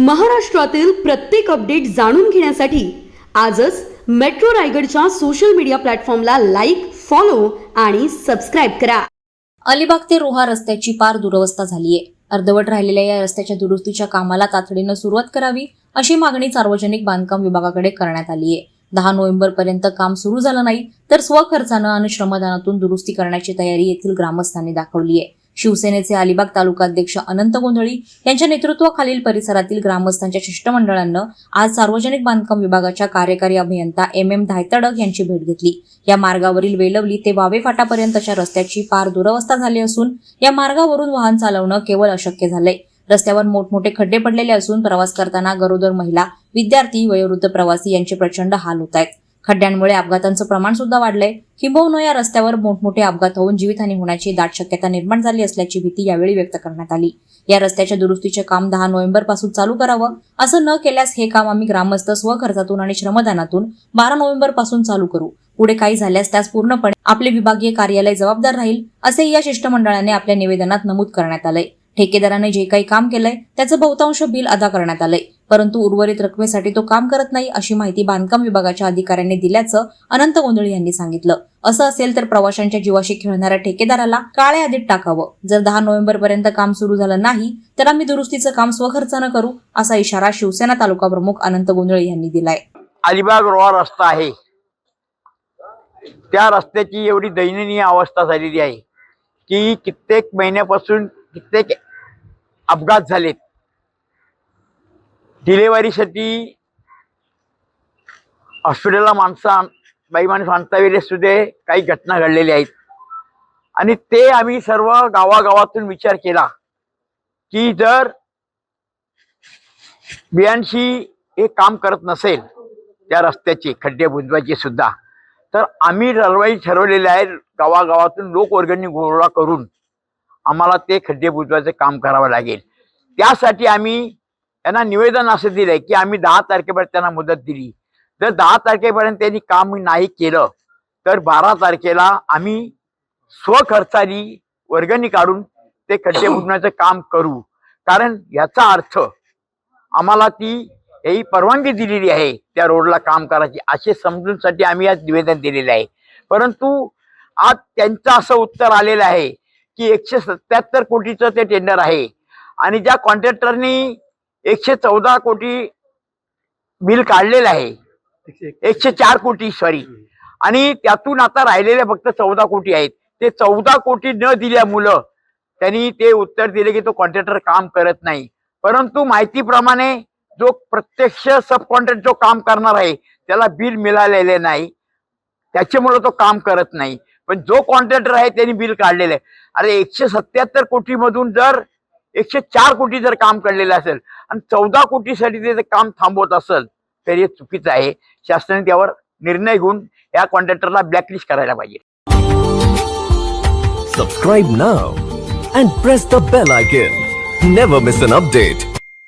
महाराष्ट्रातील प्रत्येक अपडेट जाणून घेण्यासाठी आजच मेट्रो रायगडच्या सोशल मीडिया प्लॅटफॉर्मला लाईक फॉलो आणि सबस्क्राईब करा. अलिबाग ते रोहा रस्त्याची पार दुरवस्था झाली आहे अर्धवट राहिलेल्या या रस्त्याच्या दुरुस्तीच्या कामाला तातडीनं सुरुवात करावी अशी मागणी सार्वजनिक बांधकाम विभागाकडे करण्यात आली आहे दहा नोव्हेंबर पर्यंत काम सुरू झालं नाही तर स्वखर्चानं आणि श्रमदानातून दुरुस्ती करण्याची तयारी येथील ग्रामस्थांनी दाखवली आहे शिवसेनेचे अलिबाग तालुका अध्यक्ष अनंत गोंधळी यांच्या नेतृत्वाखालील परिसरातील ग्रामस्थांच्या शिष्टमंडळानं आज सार्वजनिक बांधकाम विभागाच्या कार्यकारी अभियंता एम एम धायतडक यांची भेट घेतली. या मार्गावरील वेलवली ते वावे फाटापर्यंतच्या रस्त्याची फार दुरवस्था झाली असून या मार्गावरून वाहन चालवणं केवळ अशक्य झालंय. रस्त्यावर मोठमोठे खड्डे पडलेले असून प्रवास करताना गरोदर महिला विद्यार्थी वयोवृद्ध प्रवासी यांचे प्रचंड हाल होत आहेत. खड्ड्यांमुळे अपघातांचं प्रमाण सुद्धा वाढलंय. किंबहुना या रस्त्यावर मोठमोठे अपघात होऊन जीवितहानी होण्याची दाट शक्यता निर्माण झाली असल्याची भीती यावेळी व्यक्त करण्यात आली. या रस्त्याच्या दुरुस्तीचे काम दहा नोव्हेंबरपासून चालू करावं असं न केल्यास हे काम आम्ही ग्रामस्थ स्वखर्चातून आणि श्रमदानातून बारा नोव्हेंबरपासून चालू करू. पुढे काही झाल्यास त्यास पूर्णपणे आपले विभागीय कार्यालय जबाबदार राहील असे या शिष्टमंडळाने आपल्या निवेदनात नमूद करण्यात आलंय. ठेकेदाराने जे काही काम केलंय त्याचं बहुतांश बिल अदा करण्यात आलंय. परंतु उर्वरित रकमेसाठी तो काम करत नाही अशी माहिती बांधकाम विभागाच्या अधिकाऱ्यांनी दिल्याचं अनंत गोंधळी यांनी सांगितलं. असं असेल तर प्रवाशांच्या जीवाशी खेळणाऱ्या ठेकेदाराला काळ्या यादीत टाकावं. जर दहा नोव्हेंबर पर्यंत काम सुरू झालं नाही तर आम्ही दुरुस्तीचं काम स्वखर्चानं करू असा इशारा शिवसेना तालुका प्रमुख अनंत गोंधळ यांनी दिलाय. अलिबाग रोहा रस्ता आहे. त्या रस्त्याची एवढी दयनीय अवस्था झालेली आहे की कित्येक महिन्यापासून कित्येक अपघात झालेत. डिलेवरीसाठी हॉस्पिटलला माणसं बाई माणूस आणता वेळेस सुद्धा काही घटना घडलेल्या आहेत. आणि ते आम्ही सर्व गावागावातून विचार केला की जर बियांशी हे काम करत नसेल त्या रस्त्याचे खड्डे बुजवायचे सुद्धा तर आम्ही रलवाई ठरवलेले आहे गावागावातून लोकवर्गणी गोळा करून आम्हाला ते खड्डे बुजवायचं काम करावं लागेल. त्यासाठी आम्ही त्यांना निवेदन असं दिलंय की आम्ही दहा तारखेपर्यंत त्यांना मुदत दिली. जर दहा तारखेपर्यंत त्यांनी काम नाही केलं तर बारा तारखेला आम्ही स्वखर्चानी वर्गणी काढून ते खड्डे बुजवण्याचं काम करू. कारण याचा अर्थ आम्हाला ती ही परवानगी दिलेली आहे त्या रोडला काम करायची असे समजूनसाठी आम्ही आज निवेदन दिलेले आहे. परंतु आज त्यांचं असं उत्तर आलेलं आहे की एकशे सत्याहत्तर कोटीचं ते टेंडर आहे. आणि ज्या कॉन्ट्रॅक्टरनी एकशे चौदा कोटी बिल काढलेलं आहे. एकशे चार कोटी सॉरी आणि त्यातून आता राहिलेले फक्त चौदा कोटी आहेत. ते चौदा कोटी न दिल्यामुळं त्यांनी ते उत्तर दिले की तो कॉन्ट्रॅक्टर काम करत नाही. परंतु माहितीप्रमाणे जो प्रत्यक्ष सब कॉन्ट्रॅक्ट जो काम करणार आहे त्याला बिल मिळालेले नाही. त्याच्यामुळे तो काम करत नाही. पण जो कॉन्ट्रॅक्टर आहे त्यांनी बिल काढलेलं आहे. अरे एकशे सत्याहत्तर कोटी मधून जर एकशे चार कोटी जर काम काढलेलं असेल आणि चौदा कोटीसाठी ते जर काम थांबवत असेल तर हे चुकीचं आहे. शासनाने त्यावर निर्णय घेऊन या कॉन्ट्रॅक्टरला ब्लॅकलिस्ट करायला पाहिजे. Subscribe now and press the bell icon never miss an update